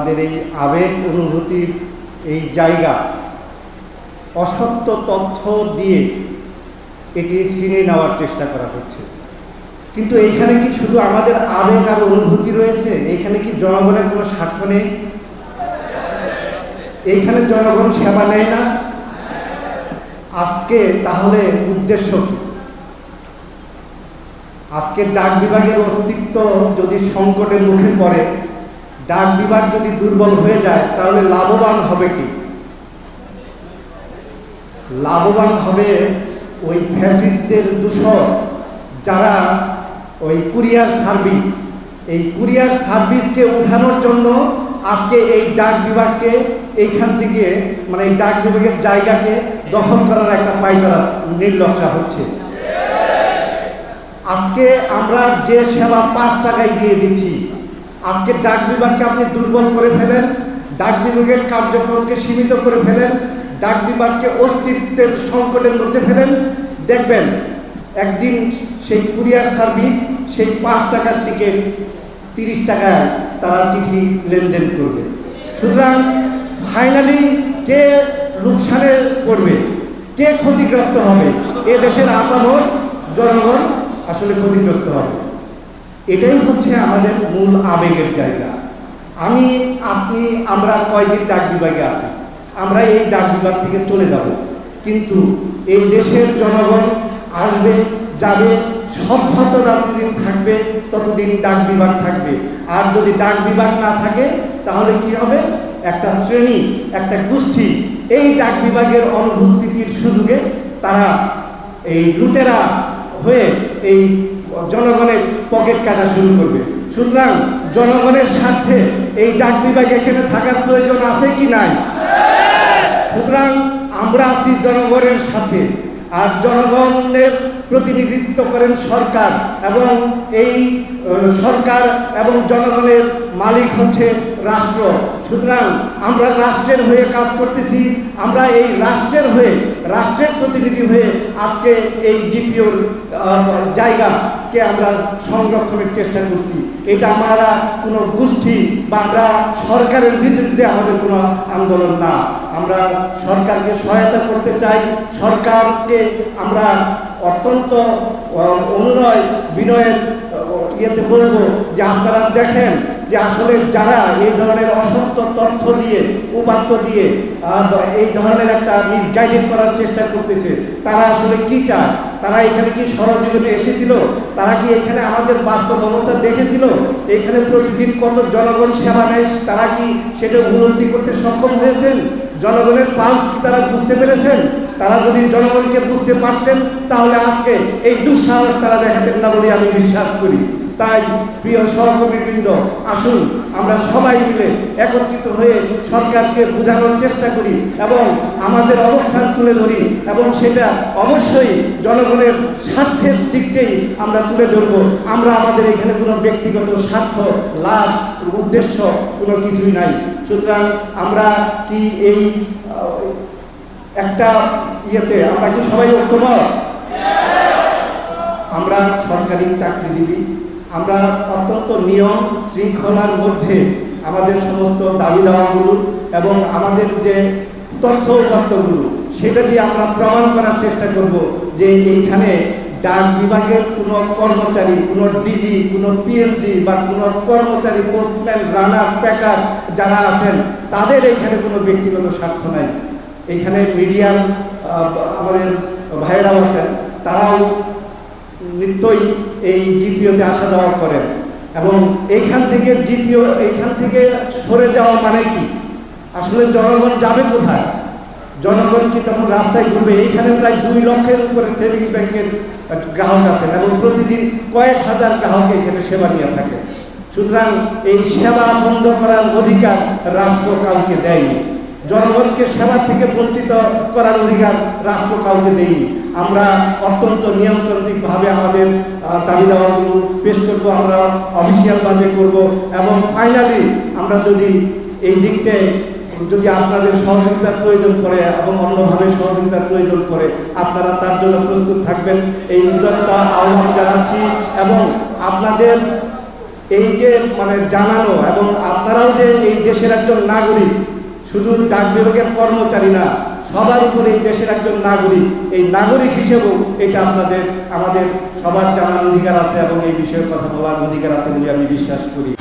আমাদের এই আবেগ অনুভূতির এই জায়গা, অসত্য তথ্য দিয়ে এটি ছিনিয়ে নেওয়ার চেষ্টা করা হচ্ছে। কিন্তু এইখানে কি শুধু আমাদের আবেগ আর অনুভূতি রয়েছে? এইখানে কি জনগণের কোনো স্বার্থ নেই? এইখানে জনগণ সেবা নেয় না? আজকে তাহলে উদ্দেশ্য কি? আজকে ডাক বিভাগের অস্তিত্ব যদি সংকটের মুখে পড়ে ডাক বিভাগ যদি দুর্বল হয়ে যায়, তাহলে লাভবান হবে কি? লাভবান হবে ওই ফ্যাসিস্টদের দূষণ, যারা ওই কুরিয়ার সার্ভিস। এই কুরিয়ার সার্ভিসকে উঠানোর জন্য আজকে এই ডাক বিভাগকে এইখান থেকে মানে এই ডাক বিভাগের জায়গাকে দখল করার একটা পাইতারা নির্লক্ষা হচ্ছে। আজকে আমরা যে সেবা পাঁচ টাকায় দিয়ে দিচ্ছি আজকে ডাক বিভাগকে আপনি দুর্বল করে ফেলেন, ডাক বিভাগের কার্যক্রমকে সীমিত করে ফেলেন, ডাক বিভাগকে অস্তিত্বের সংকটের মধ্যে ফেলেন। দেখবেন, একদিন সেই কুরিয়ার সার্ভিস সেই পাঁচ টাকার টিকিট, তিরিশ টাকায় তারা চিঠি লেনদেন করবে। সুতরাং ফাইনালি কে লোকসানে পড়বে, কে ক্ষতিগ্রস্ত হবে? এ দেশের আপামর, জনগণ আসলে ক্ষতিগ্রস্ত হবে। এটাই হচ্ছে আমাদের মূল আবেগের জায়গা। আমি, আপনি, আমরা কয়দিন ডাক বিভাগে আছি? আমরা এই ডাক বিভাগ থেকে চলে যাব। কিন্তু এই দেশের জনগণ আসবে, যাবে সভ্যত যতদিন থাকবে, ততদিন ডাক বিভাগ থাকবে। আর যদি ডাক বিভাগ না থাকে, তাহলে কি হবে? একটা শ্রেণি, একটা গোষ্ঠী, এই ডাক বিভাগের অনুপস্থিতির সুযোগে তারা এই লুটেরা হয়ে এই জনগণের পকেট কাটা শুরু করবে। সুতরাং জনগণের স্বার্থে এই ডাক বিভাগ এখানে থাকার প্রয়োজন আছে কি নাই? সুতরাং আমরা আছি জনগণের সাথে আর জনগণের প্রতিনিধিত্ব করেন সরকার এবং এই সরকার এবং জনগণের মালিক হচ্ছে রাষ্ট্র। সুতরাং আমরা রাষ্ট্রের হয়ে কাজ করতেছি, আমরা এই রাষ্ট্রের হয়ে, রাষ্ট্রের প্রতিনিধি হয়ে আজকে এই জিপিওর জায়গাকে আমরা সংরক্ষণের চেষ্টা করছি। এটা আমরা কোনো গোষ্ঠী বা আমরা সরকারের বিরুদ্ধে আমাদের কোনো আন্দোলন না। আমরা সরকারকে সহায়তা করতে চাই, সরকারকে আমরা অত্যন্ত অনুনয় বিনয়ের ইয়েতে বলব যে আপনারা দেখেন যে আসলে যারা এই ধরনের অসত্য তথ্য দিয়ে, উপাত্ত দিয়ে এই ধরনের একটা মিসগাইডেড করার চেষ্টা করতেছে, তারা আসলে কি চায়? তারা এখানে কি সরজীবনে এসেছিল? তারা কি এখানে আমাদের বাস্তব অবস্থা দেখেছিল? এখানে প্রতিদিন কত জনগণ সেবা নেয়, তারা কি সেটা উপলব্ধি করতে সক্ষম হয়েছেন? জনগণের পালস কি তারা বুঝতে পেরেছেন? তারা যদি জনগণকে বুঝতে পারতেন, তাহলে আজকে এই দুঃসাহস তারা দেখাতেন না বলে আমি বিশ্বাস করি। তাই প্রিয় সহকর্মীবৃন্দ, আসুন আমরা সবাই মিলে একত্রিত হয়ে সরকারকে বোঝানোর চেষ্টা করি এবং আমাদের অবস্থান তুলে ধরি এবং সেটা অবশ্যই জনগণের স্বার্থের দিকটাই আমরা তুলে ধরব। আমরা আমাদের এখানে কোনো ব্যক্তিগত স্বার্থ, লাভ, উদ্দেশ্য কোনো কিছুই নাই। সুতরাং আমরা কি এই একটা ইয়েতে আমরা কি সবাই ঐক্যমত আমরা সরকারি চাকরিজীবী। আমরা অত্যন্ত নিয়ম শৃঙ্খলার মধ্যে আমাদের সমস্ত দাবি দাওয়াগুলো এবং আমাদের যে তথ্য উপাত্তগুলো সেটা দিয়ে আমরা প্রমাণ করার চেষ্টা করব যে এইখানে ডাক বিভাগের কোনো কর্মচারী, কোনো ডিজি কোনো পিএনডি বা কোনো কর্মচারী পোস্টম্যান রানার প্যাকার যারা আছেন, তাদের এইখানে কোনো ব্যক্তিগত স্বার্থ নাই। এখানে মিডিয়ার আমাদের ভাইয়েরাও আছেন, তারাও নিত্যই এই জিপিওতে আসা যাওয়া করেন। এবং এইখান থেকে জিপিও, এইখান থেকে সরে যাওয়া মানে কি? আসলে জনগণ যাবে কোথায়? জনগণ কি তখন রাস্তায় ঘুরবে? এইখানে প্রায় দুই লক্ষের উপরে সেভিং ব্যাংকের গ্রাহক আছেন এবং প্রতিদিন কয়েক হাজার গ্রাহক এখানে সেবা নিয়ে থাকে। সুতরাং এই সেবা বন্ধ করার অধিকার রাষ্ট্র কাউকে দেয়নি। জনগণকে সেবা থেকে বঞ্চিত করার অধিকার রাষ্ট্র কাউকে দেয়নি। আমরা অত্যন্ত নিয়মতান্ত্রিকভাবে আমাদের দাবি দাওয়াগুলো পেশ করব, আমরা অফিসিয়ালভাবে করব এবং ফাইনালি আমরা যদি এই দিককে, যদি আপনাদের সহযোগিতার প্রয়োজন পড়ে এবং অন্যভাবে সহযোগিতার প্রয়োজন পড়ে, আপনারা তার জন্য প্রস্তুত থাকবেন। এই উদাত্তা আহ্বান জানাচ্ছি এবং আপনাদের এই যে মানে জানানো এবং আপনারাও যে এই দেশের একজন নাগরিক শুধু ডাক বিভাগের কর্মচারী না, সবার উপরে এই দেশের একজন নাগরিক, এই নাগরিক হিসেবেও এটা আপনাদের, আমাদের সবার জানার অধিকার আছে এবং এই বিষয়ে কথা বলার অধিকার আছে বলে আমি বিশ্বাস করি।